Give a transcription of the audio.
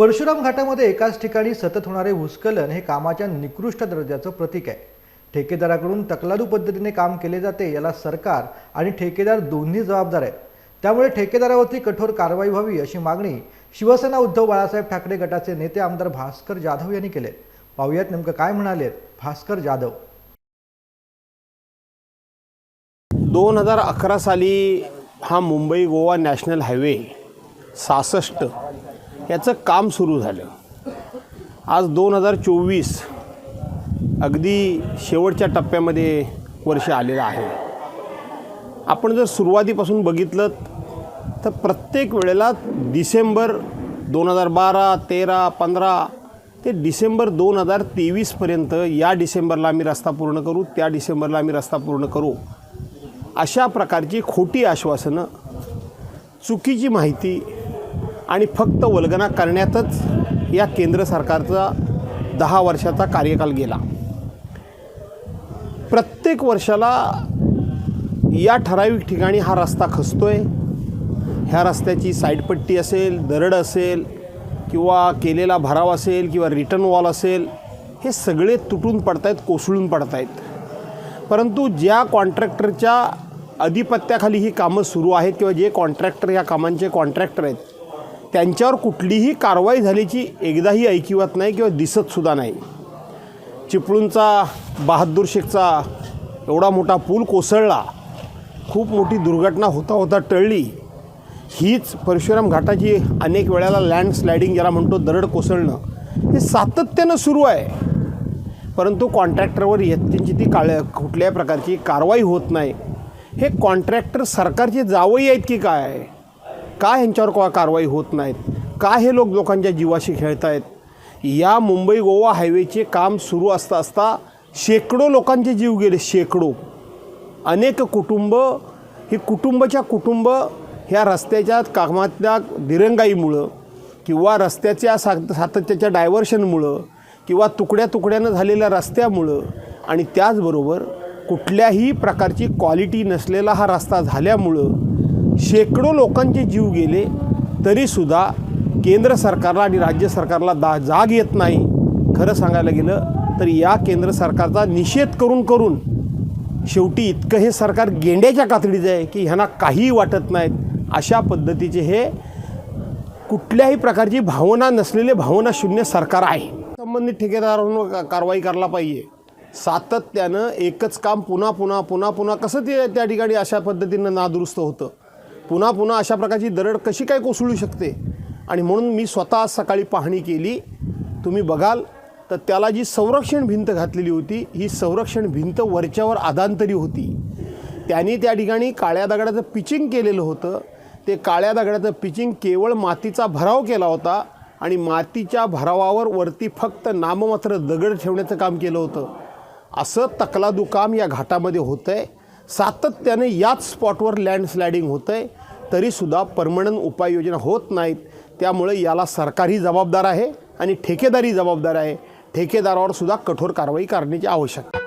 परशुराम घाटामध्ये एकाच ठिकाणी सतत होणारे भूस्खलन हे कामाच्या निकृष्ट दर्जाचं प्रतीक आहे. ठेकेदाराकडून तकलादू पद्धतीने काम केले जाते याला सरकार आणि ठेकेदार दोन्ही जबाबदार आहेत. त्यामुळे ठेकेदारावरती कठोर कारवाई व्हावी अशी मागणी शिवसेना उद्धव बाळासाहेब ठाकरे गटाचे नेते आमदार भास्कर जाधव यांनी केले पाहुयात नेमकं काय म्हणालेत भास्कर जाधव. दोन हजार अकरा साली हा मुंबई गोवा नॅशनल हायवे सहासष्ट याचं काम सुरू झालं. आज दोन हजार चोवीस अगदी शेवटच्या टप्प्यामध्ये वर्ष आलेलं आहे. आपण जर सुरुवातीपासून बघितलं तर प्रत्येक वेळेला डिसेंबर दोन हजार बारा तेरा पंधरा ते डिसेंबर दोन हजार तेवीसपर्यंत या डिसेंबरला आम्ही रस्ता पूर्ण करू त्या डिसेंबरला आम्ही रस्ता पूर्ण करू अशा प्रकारची खोटी आश्वासनं चुकीची माहिती आणि फक्त वल्गना करण्यातच या केंद्र सरकारचा दहा वर्षाचा कार्यकाल गेला. प्रत्येक वर्षाला या ठराविक ठिकाणी हा रस्ता खचतोय. ह्या रस्त्याची साईडपट्टी असेल दरड असेल किंवा केलेला भराव असेल किंवा रिटर्न वॉल असेल हे सगळे तुटून पडत आहेत कोसळून पडत आहेत परंतु ज्या कॉन्ट्रॅक्टरच्या अधिपत्याखाली ही कामं सुरू आहेत किंवा जे कॉन्ट्रॅक्टर या कामांचे कॉन्ट्रॅक्टर आहेत त्यांच्यावर कुठलीही कारवाई झाल्याची एकदाही ऐकिवत नाही किंवा दिसतसुद्धा नाही. चिपळूणचा बहादूर शेखचा एवढा मोठा पूल कोसळला खूप मोठी दुर्घटना होता होता टळली. हीच परशुराम घाटाची अनेक वेळेला लँड स्लायडिंग ज्याला म्हणतो दरड कोसळणं हे सातत्यानं सुरू आहे. परंतु कॉन्ट्रॅक्टरवर त्यांची ती काळ कुठल्याही प्रकारची कारवाई होत नाही. हे कॉन्ट्रॅक्टर सरकारचे जावई आहेत की काय? का ह्यांच्यावर का कारवाई होत नाहीत? का हे लोक लोकांच्या जीवाशी खेळत आहेत या मुंबई गोवा हायवेचे काम सुरू असता असता शेकडो लोकांचे जीव गेले शेकडो. अनेक कुटुंब ही कुटुंबाच्या कुटुंब ह्या रस्त्याच्या कामातल्या दिरंगाईमुळं किंवा रस्त्याच्या सा सातत्याच्या डायव्हर्शनमुळं किंवा तुकड्या तुकड्यानं झालेल्या रस्त्यामुळं आणि त्याचबरोबर कुठल्याही प्रकारची क्वालिटी नसलेला हा रस्ता झाल्यामुळं शेकडो लोकांचे जीव गेले तरीसुद्धा केंद्र सरकारला आणि राज्य सरकारला दा जाग येत नाही. खरं सांगायला गेलं तर या केंद्र सरकारचा निषेध करून करून शेवटी इतकं हे सरकार गेंड्याच्या कातडीचं आहे की ह्यांना काहीही वाटत नाहीत. अशा पद्धतीचे हे कुठल्याही प्रकारची भावना नसलेले भावना शून्य सरकार आहे. संबंधित ठेकेदारांवर कारवाई करायला पाहिजे. सातत्यानं एकच काम पुन्हा पुन्हा पुन्हा पुन्हा कसं ते त्या ठिकाणी अशा पद्धतीनं नादुरुस्त होतं? पुन्हा पुन्हा अशा प्रकारची दरड कशी काय कोसळू शकते? आणि म्हणून मी स्वतः सकाळी पाहणी केली. तुम्ही बघाल तर त्याला जी संरक्षण भिंत घातलेली होती ही संरक्षण भिंत वरच्यावर आदांतरी होती. त्यांनी त्या ठिकाणी काळ्या दगडाचं पिचिंग केलेलं होतं. ते काळ्या दगडाचं पिचिंग केवळ मातीचा भराव केला होता आणि मातीच्या भरावावर वरती फक्त नाममात्र दगड ठेवण्याचं काम केलं होतं. असं तकलादुकाम या घाटामध्ये होतं आहे सातत्याने याच स्पॉटवर लँडस्लायडिंग होतं आहे तरीसुद्धा परमनंट उपाययोजना होत नाहीत. त्यामुळे याला सरकारही जबाबदार आहे आणि ठेकेदारी जबाबदार आहे. ठेकेदारावर सुद्धा कठोर कारवाई करण्याची आवश्यकता